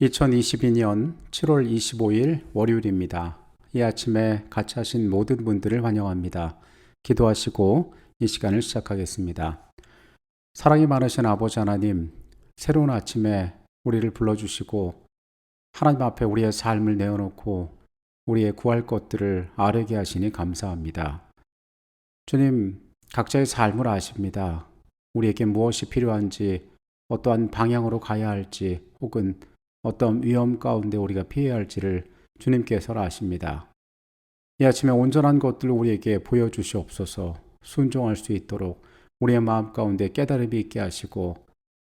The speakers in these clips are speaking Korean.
2022년 7월 25일 월요일입니다. 이 아침에 같이 하신 모든 분들을 환영합니다. 기도하시고 이 시간을 시작하겠습니다. 사랑이 많으신 아버지 하나님, 새로운 아침에 우리를 불러주시고 하나님 앞에 우리의 삶을 내어놓고 우리의 구할 것들을 아뢰게 하시니 감사합니다. 주님, 각자의 삶을 아십니다. 우리에게 무엇이 필요한지, 어떠한 방향으로 가야 할지, 혹은 어떤 위험 가운데 우리가 피해야 할지를 주님께서 아십니다. 이 아침에 온전한 것들을 우리에게 보여주시옵소서 순종할 수 있도록 우리의 마음 가운데 깨달음이 있게 하시고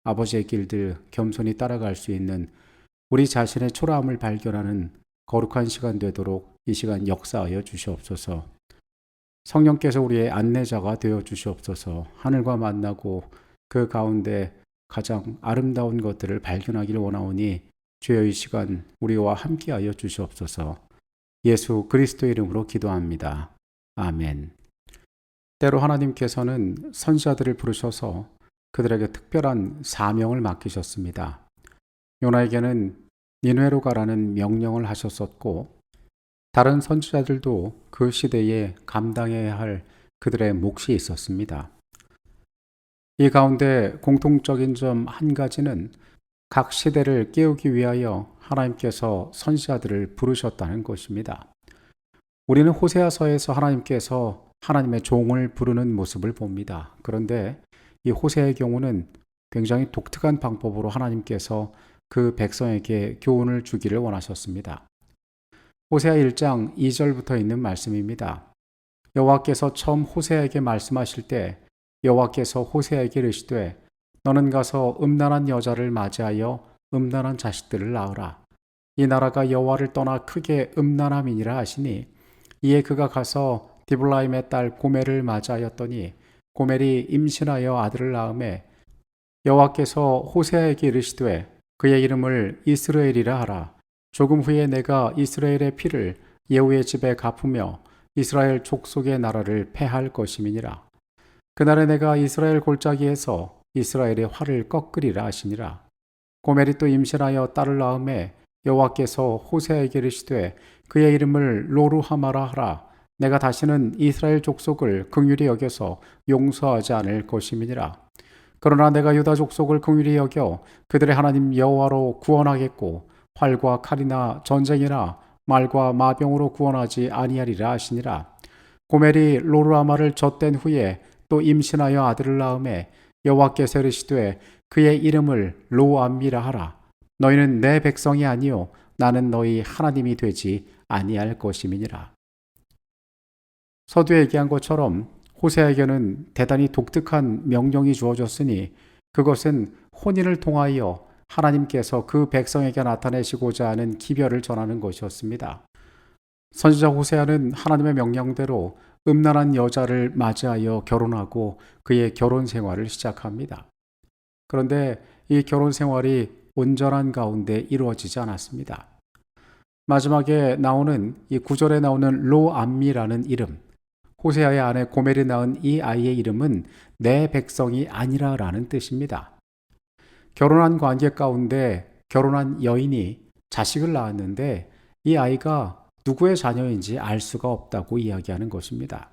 아버지의 길들 겸손히 따라갈 수 있는 우리 자신의 초라함을 발견하는 거룩한 시간 되도록 이 시간 역사하여 주시옵소서. 성령께서 우리의 안내자가 되어 주시옵소서. 하늘과 만나고 그 가운데 가장 아름다운 것들을 발견하기를 원하오니 이 시간 우리와 함께하여 주시옵소서. 예수 그리스도 이름으로 기도합니다. 아멘. 때로 하나님께서는 선지자들을 부르셔서 그들에게 특별한 사명을 맡기셨습니다. 요나에게는 니누에로 가라는 명령을 하셨었고 다른 선지자들도 그 시대에 감당해야 할 그들의 몫이 있었습니다. 이 가운데 공통적인 점 한 가지는 각 시대를 깨우기 위하여 하나님께서 선지자들을 부르셨다는 것입니다. 우리는 호세아서에서 하나님께서 하나님의 종을 부르는 모습을 봅니다. 그런데 이 호세의 경우는 굉장히 독특한 방법으로 하나님께서 그 백성에게 교훈을 주기를 원하셨습니다. 호세아 1장 2절부터 있는 말씀입니다. 여호와께서 처음 호세에게 말씀하실 때 여호와께서 호세에게 이르시되 너는 가서 음란한 여자를 맞이하여 음란한 자식들을 낳으라. 이 나라가 여호와를 떠나 크게 음란함이니라 하시니 이에 그가 가서 디블라임의 딸 고멜을 맞이하였더니 고멜이 임신하여 아들을 낳음에 여호와께서 호세아에게 이르시되 그의 이름을 이스라엘이라 하라. 조금 후에 내가 이스라엘의 피를 예후의 집에 갚으며 이스라엘 족속의 나라를 패할 것임이니라. 그날에 내가 이스라엘 골짜기에서 이스라엘의 활을 꺾으리라 하시니라. 고멜이 또 임신하여 딸을 낳음에 여호와께서 호세아에게 이르시되 그의 이름을 로루하마라 하라. 내가 다시는 이스라엘 족속을 긍휼히 여겨서 용서하지 않을 것임이니라. 그러나 내가 유다 족속을 긍휼히 여겨 그들의 하나님 여호와로 구원하겠고 활과 칼이나 전쟁이나 말과 마병으로 구원하지 아니하리라 하시니라. 고멜이 로루아마를 젖댄 후에 또 임신하여 아들을 낳음에 여호와께서 이르시되 그의 이름을 로암미라 하라. 너희는 내 백성이 아니요 나는 너희 하나님이 되지 아니할 것임이니라. 서두에 얘기한 것처럼 호세에게는 대단히 독특한 명령이 주어졌으니 그것은 혼인을 통하여 하나님께서 그 백성에게 나타내시고자 하는 기별을 전하는 것이었습니다. 선지자 호세아는 하나님의 명령대로 음란한 여자를 맞이하여 결혼하고 그의 결혼 생활을 시작합니다. 그런데 이 결혼 생활이 온전한 가운데 이루어지지 않았습니다. 마지막에 나오는 이 구절에 나오는 로암미라는 이름, 호세아의 아내 고멜이 낳은 이 아이의 이름은 내 백성이 아니라라는 뜻입니다. 결혼한 관계 가운데 결혼한 여인이 자식을 낳았는데 이 아이가 누구의 자녀인지 알 수가 없다고 이야기하는 것입니다.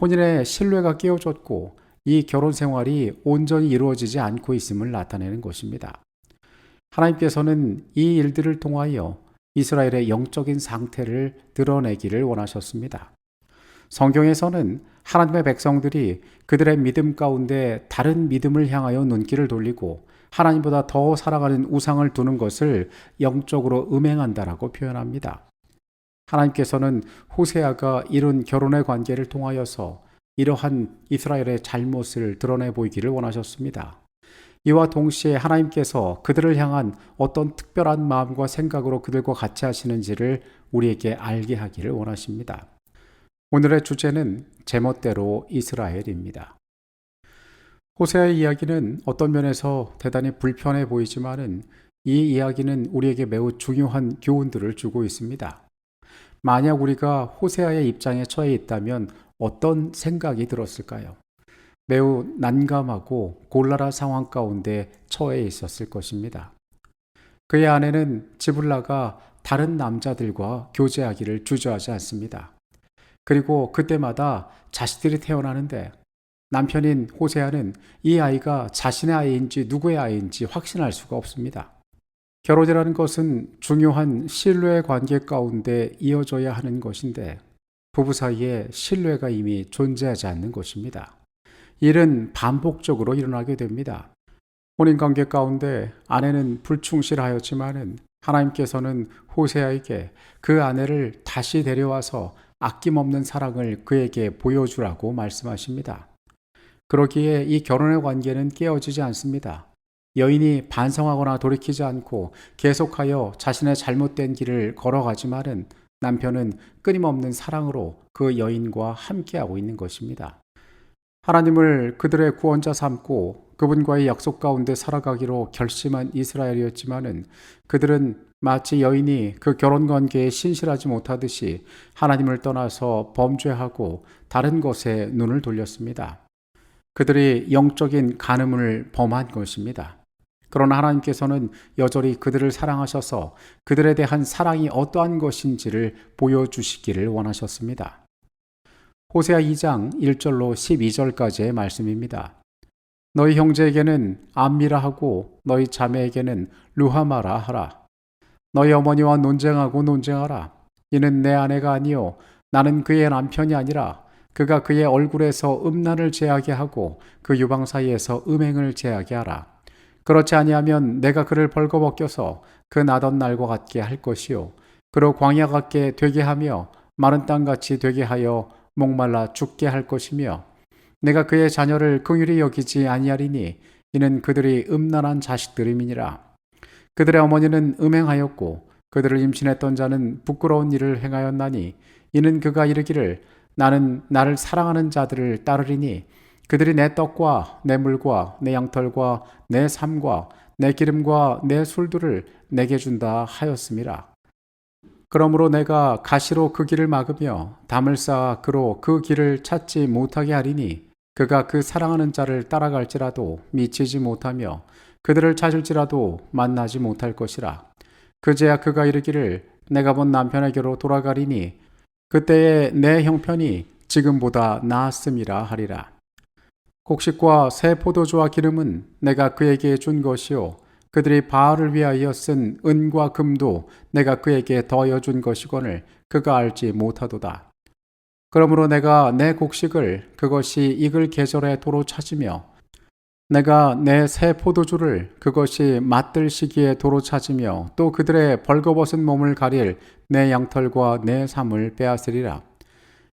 혼인의 신뢰가 깨어졌고 이 결혼 생활이 온전히 이루어지지 않고 있음을 나타내는 것입니다. 하나님께서는 이 일들을 통하여 이스라엘의 영적인 상태를 드러내기를 원하셨습니다. 성경에서는 하나님의 백성들이 그들의 믿음 가운데 다른 믿음을 향하여 눈길을 돌리고 하나님보다 더 사랑하는 우상을 두는 것을 영적으로 음행한다라고 표현합니다. 하나님께서는 호세아가 이룬 결혼의 관계를 통하여서 이러한 이스라엘의 잘못을 드러내 보이기를 원하셨습니다. 이와 동시에 하나님께서 그들을 향한 어떤 특별한 마음과 생각으로 그들과 같이 하시는지를 우리에게 알게 하기를 원하십니다. 오늘의 주제는 제멋대로 이스라엘입니다. 호세아의 이야기는 어떤 면에서 대단히 불편해 보이지만은 이 이야기는 우리에게 매우 중요한 교훈들을 주고 있습니다. 만약 우리가 호세아의 입장에 처해 있다면 어떤 생각이 들었을까요? 매우 난감하고 곤란한 상황 가운데 처해 있었을 것입니다. 그의 아내는 나가 다른 남자들과 교제하기를 주저하지 않습니다. 그리고 그때마다 자식들이 태어나는데 남편인 호세아는 이 아이가 자신의 아이인지 누구의 아이인지 확신할 수가 없습니다. 결혼이라는 것은 중요한 신뢰 관계 가운데 이어져야 하는 것인데 부부 사이에 신뢰가 이미 존재하지 않는 것입니다. 일은 반복적으로 일어나게 됩니다. 혼인 관계 가운데 아내는 불충실하였지만은 하나님께서는 호세아에게 그 아내를 다시 데려와서 아낌없는 사랑을 그에게 보여주라고 말씀하십니다. 그러기에 이 결혼의 관계는 깨어지지 않습니다. 여인이 반성하거나 돌이키지 않고 계속하여 자신의 잘못된 길을 걸어가지만은 남편은 끊임없는 사랑으로 그 여인과 함께하고 있는 것입니다. 하나님을 그들의 구원자 삼고 그분과의 약속 가운데 살아가기로 결심한 이스라엘이었지만은 그들은 마치 여인이 그 결혼 관계에 신실하지 못하듯이 하나님을 떠나서 범죄하고 다른 것에 눈을 돌렸습니다. 그들이 영적인 간음을 범한 것입니다. 그러나 하나님께서는 여전히 그들을 사랑하셔서 그들에 대한 사랑이 어떠한 것인지를 보여주시기를 원하셨습니다. 호세아 2장 1절로 12절까지의 말씀입니다. 너희 형제에게는 암미라 하고 너희 자매에게는 루하마라 하라. 너희 어머니와 논쟁하고 논쟁하라. 이는 내 아내가 아니요 나는 그의 남편이 아니라 그가 그의 얼굴에서 음란을 제하게 하고 그 유방 사이에서 음행을 제하게 하라. 그렇지 아니하면 내가 그를 벌거벗겨서 그 나던 날과 같게 할 것이요. 그로 광야 같게 되게 하며 마른 땅 같이 되게 하여 목말라 죽게 할 것이며 내가 그의 자녀를 긍휼히 여기지 아니하리니 이는 그들이 음란한 자식들임이니라. 그들의 어머니는 음행하였고 그들을 임신했던 자는 부끄러운 일을 행하였나니 이는 그가 이르기를 나는 나를 사랑하는 자들을 따르리니 그들이 내 떡과 내 물과 내 양털과 내 삶과 내 기름과 내 술들을 내게 준다 하였음이라. 그러므로 내가 가시로 그 길을 막으며 담을 쌓아 그로 그 길을 찾지 못하게 하리니 그가 그 사랑하는 자를 따라갈지라도 미치지 못하며 그들을 찾을지라도 만나지 못할 것이라. 그제야 그가 이르기를 내가 본 남편에게로 돌아가리니 그때에 내 형편이 지금보다 나았음이라 하리라. 곡식과 새 포도주와 기름은 내가 그에게 준 것이요 그들이 바알을 위하여 쓴 은과 금도 내가 그에게 더여 준 것이거늘 그가 알지 못하도다. 그러므로 내가 내 곡식을 그것이 익을 계절에 도로 찾으며 내가 내 새 포도주를 그것이 맛들 시기에 도로 찾으며 또 그들의 벌거벗은 몸을 가릴 내 양털과 내 삶을 빼앗으리라.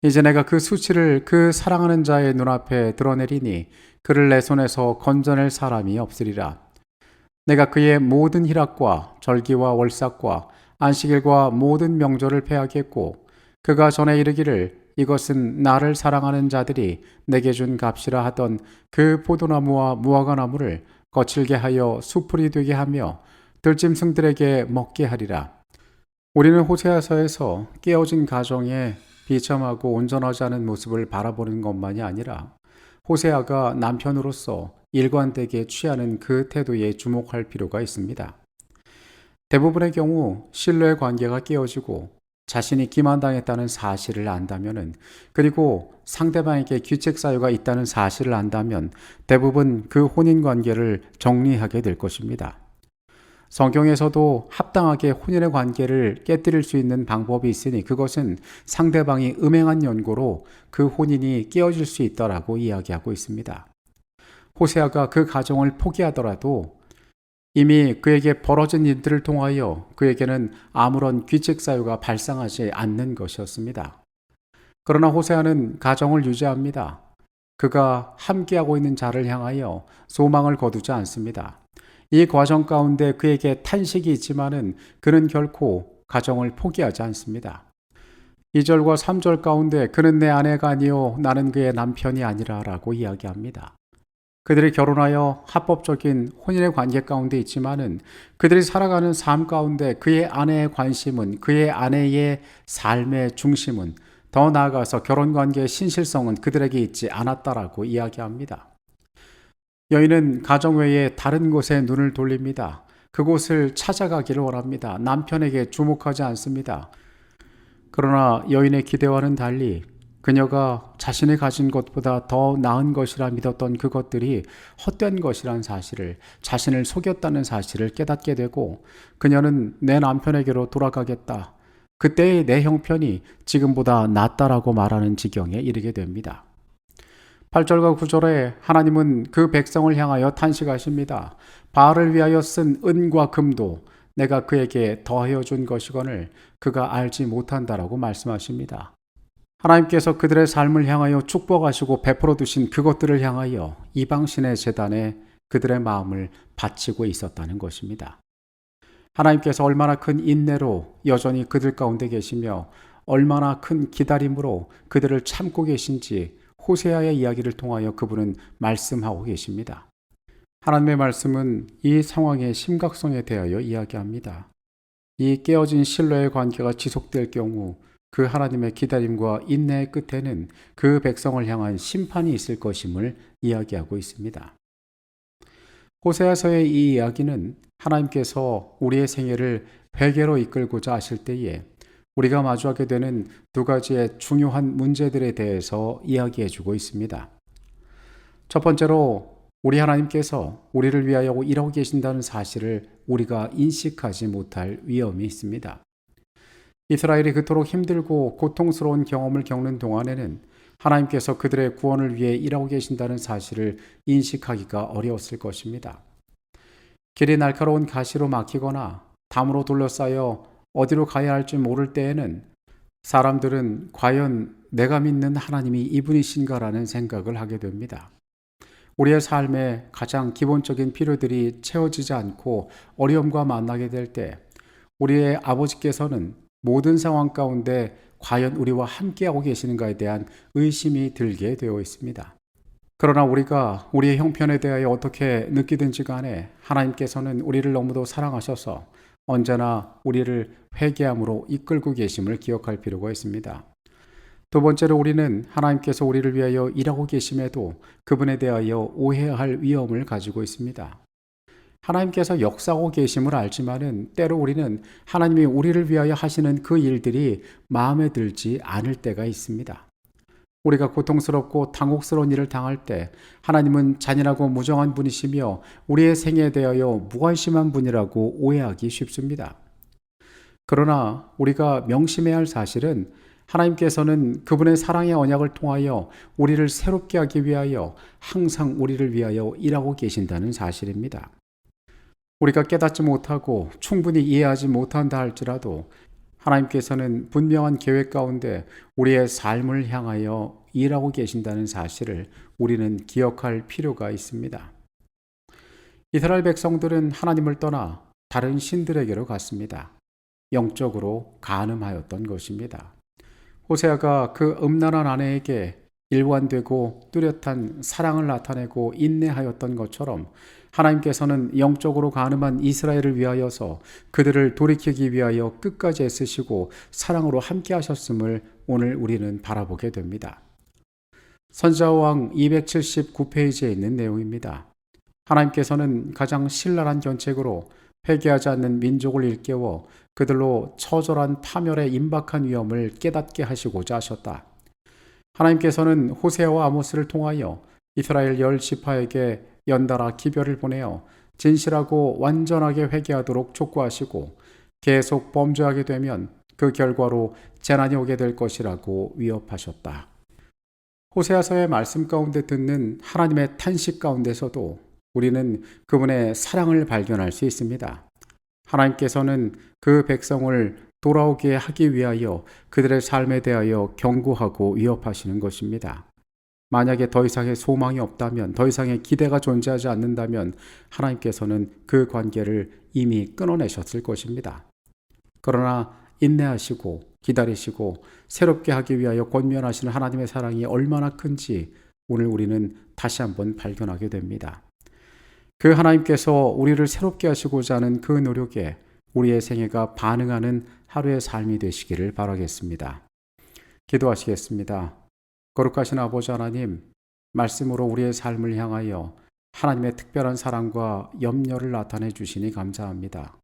이제 내가 그 수치를 그 사랑하는 자의 눈앞에 드러내리니 그를 내 손에서 건져낼 사람이 없으리라. 내가 그의 모든 희락과 절기와 월삭과 안식일과 모든 명절을 패하겠고 그가 전에 이르기를 이것은 나를 사랑하는 자들이 내게 준 값이라 하던 그 포도나무와 무화과나무를 거칠게 하여 수풀이 되게 하며 들짐승들에게 먹게 하리라. 우리는 호세아서에서 깨어진 가정에 비참하고 온전하지 않은 모습을 바라보는 것만이 아니라 호세아가 남편으로서 일관되게 취하는 그 태도에 주목할 필요가 있습니다. 대부분의 경우 신뢰 관계가 깨어지고 자신이 기만당했다는 사실을 안다면은 그리고 상대방에게 귀책 사유가 있다는 사실을 안다면 대부분 그 혼인 관계를 정리하게 될 것입니다. 성경에서도 합당하게 혼인의 관계를 깨뜨릴 수 있는 방법이 있으니 그것은 상대방이 음행한 연고로 그 혼인이 깨어질 수 있다라고 이야기하고 있습니다. 호세아가 그 가정을 포기하더라도 이미 그에게 벌어진 일들을 통하여 그에게는 아무런 귀책 사유가 발생하지 않는 것이었습니다. 그러나 호세아는 가정을 유지합니다. 그가 함께하고 있는 자를 향하여 소망을 거두지 않습니다. 이 과정 가운데 그에게 탄식이 있지만은 그는 결코 가정을 포기하지 않습니다. 2절과 3절 가운데 그는 내 아내가 아니요 나는 그의 남편이 아니라라고 이야기합니다. 그들이 결혼하여 합법적인 혼인의 관계 가운데 있지만은 그들이 살아가는 삶 가운데 그의 아내의 관심은 그의 아내의 삶의 중심은 더 나아가서 결혼 관계의 신실성은 그들에게 있지 않았다라고 이야기합니다. 여인은 가정 외에 다른 곳에 눈을 돌립니다. 그곳을 찾아가기를 원합니다. 남편에게 주목하지 않습니다. 그러나 여인의 기대와는 달리 그녀가 자신이 가진 것보다 더 나은 것이라 믿었던 그것들이 헛된 것이란 사실을 자신을 속였다는 사실을 깨닫게 되고 그녀는 내 남편에게로 돌아가겠다. 그때의 내 형편이 지금보다 낫다라고 말하는 지경에 이르게 됩니다. 8절과 9절에 하나님은 그 백성을 향하여 탄식하십니다. 바알을 위하여 쓴 은과 금도 내가 그에게 더하여 준 것이거늘 그가 알지 못한다라고 말씀하십니다. 하나님께서 그들의 삶을 향하여 축복하시고 베풀어 두신 그것들을 향하여 이방신의 재단에 그들의 마음을 바치고 있었다는 것입니다. 하나님께서 얼마나 큰 인내로 여전히 그들 가운데 계시며 얼마나 큰 기다림으로 그들을 참고 계신지 호세아의 이야기를 통하여 그분은 말씀하고 계십니다. 하나님의 말씀은 이 상황의 심각성에 대하여 이야기합니다. 이 깨어진 신뢰의 관계가 지속될 경우 그 하나님의 기다림과 인내의 끝에는 그 백성을 향한 심판이 있을 것임을 이야기하고 있습니다. 호세아서의 이 이야기는 하나님께서 우리의 생애를 회개로 이끌고자 하실 때에 우리가 마주하게 되는 두 가지의 중요한 문제들에 대해서 이야기해 주고 있습니다. 첫 번째로 우리 하나님께서 우리를 위하여 일하고 계신다는 사실을 우리가 인식하지 못할 위험이 있습니다. 이스라엘이 그토록 힘들고 고통스러운 경험을 겪는 동안에는 하나님께서 그들의 구원을 위해 일하고 계신다는 사실을 인식하기가 어려웠을 것입니다. 길이 날카로운 가시로 막히거나 담으로 둘러싸여 어디로 가야 할지 모를 때에는 사람들은 과연 내가 믿는 하나님이 이분이신가라는 생각을 하게 됩니다. 우리의 삶의 가장 기본적인 필요들이 채워지지 않고 어려움과 만나게 될 때 우리의 아버지께서는 모든 상황 가운데 과연 우리와 함께하고 계시는가에 대한 의심이 들게 되어 있습니다. 그러나 우리가 우리의 형편에 대하여 어떻게 느끼든지 간에 하나님께서는 우리를 너무도 사랑하셔서 언제나 우리를 회개함으로 이끌고 계심을 기억할 필요가 있습니다. 두 번째로 우리는 하나님께서 우리를 위하여 일하고 계심에도 그분에 대하여 오해할 위험을 가지고 있습니다. 하나님께서 역사하고 계심을 알지만은 때로 우리는 하나님이 우리를 위하여 하시는 그 일들이 마음에 들지 않을 때가 있습니다. 우리가 고통스럽고 당혹스러운 일을 당할 때 하나님은 잔인하고 무정한 분이시며 우리의 생애에 대하여 무관심한 분이라고 오해하기 쉽습니다. 그러나 우리가 명심해야 할 사실은 하나님께서는 그분의 사랑의 언약을 통하여 우리를 새롭게 하기 위하여 항상 우리를 위하여 일하고 계신다는 사실입니다. 우리가 깨닫지 못하고 충분히 이해하지 못한다 할지라도 하나님께서는 분명한 계획 가운데 우리의 삶을 향하여 일하고 계신다는 사실을 우리는 기억할 필요가 있습니다. 이스라엘 백성들은 하나님을 떠나 다른 신들에게로 갔습니다. 영적으로 가늠하였던 것입니다. 호세아가 그 음란한 아내에게 일관되고 뚜렷한 사랑을 나타내고 인내하였던 것처럼 하나님께서는 영적으로 가늠한 이스라엘을 위하여서 그들을 돌이키기 위하여 끝까지 애쓰시고 사랑으로 함께 하셨음을 오늘 우리는 바라보게 됩니다. 선자왕 279페이지에 있는 내용입니다. 하나님께서는 가장 신랄한 견책으로 회개하지 않는 민족을 일깨워 그들로 처절한 파멸의 임박한 위험을 깨닫게 하시고자 하셨다. 하나님께서는 호세와 아모스를 통하여 이스라엘 열 지파에게 연달아 기별을 보내어 진실하고 완전하게 회개하도록 촉구하시고 계속 범죄하게 되면 그 결과로 재난이 오게 될 것이라고 위협하셨다. 호세아서의 말씀 가운데 듣는 하나님의 탄식 가운데서도 우리는 그분의 사랑을 발견할 수 있습니다. 하나님께서는 그 백성을 돌아오게 하기 위하여 그들의 삶에 대하여 경고하고 위협하시는 것입니다. 만약에 더 이상의 소망이 없다면, 더 이상의 기대가 존재하지 않는다면 하나님께서는 그 관계를 이미 끊어내셨을 것입니다. 그러나 인내하시고 기다리시고 새롭게 하기 위하여 권면하시는 하나님의 사랑이 얼마나 큰지 오늘 우리는 다시 한번 발견하게 됩니다. 그 하나님께서 우리를 새롭게 하시고자 하는 그 노력에 우리의 생애가 반응하는 하루의 삶이 되시기를 바라겠습니다. 기도하시겠습니다. 거룩하신 아버지 하나님, 말씀으로 우리의 삶을 향하여 하나님의 특별한 사랑과 염려를 나타내 주시니 감사합니다.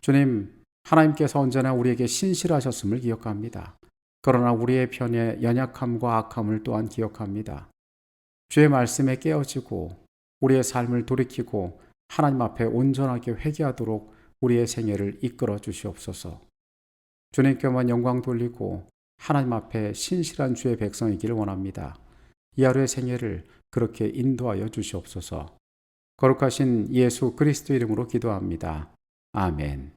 주님, 하나님께서 언제나 우리에게 신실하셨음을 기억합니다. 그러나 우리의 편에 연약함과 악함을 또한 기억합니다. 주의 말씀에 깨어지고 우리의 삶을 돌이키고 하나님 앞에 온전하게 회개하도록 우리의 생애를 이끌어 주시옵소서. 주님께만 영광 돌리고 하나님 앞에 신실한 주의 백성이기를 원합니다. 이 하루의 생애를 그렇게 인도하여 주시옵소서. 거룩하신 예수 그리스도 이름으로 기도합니다. 아멘.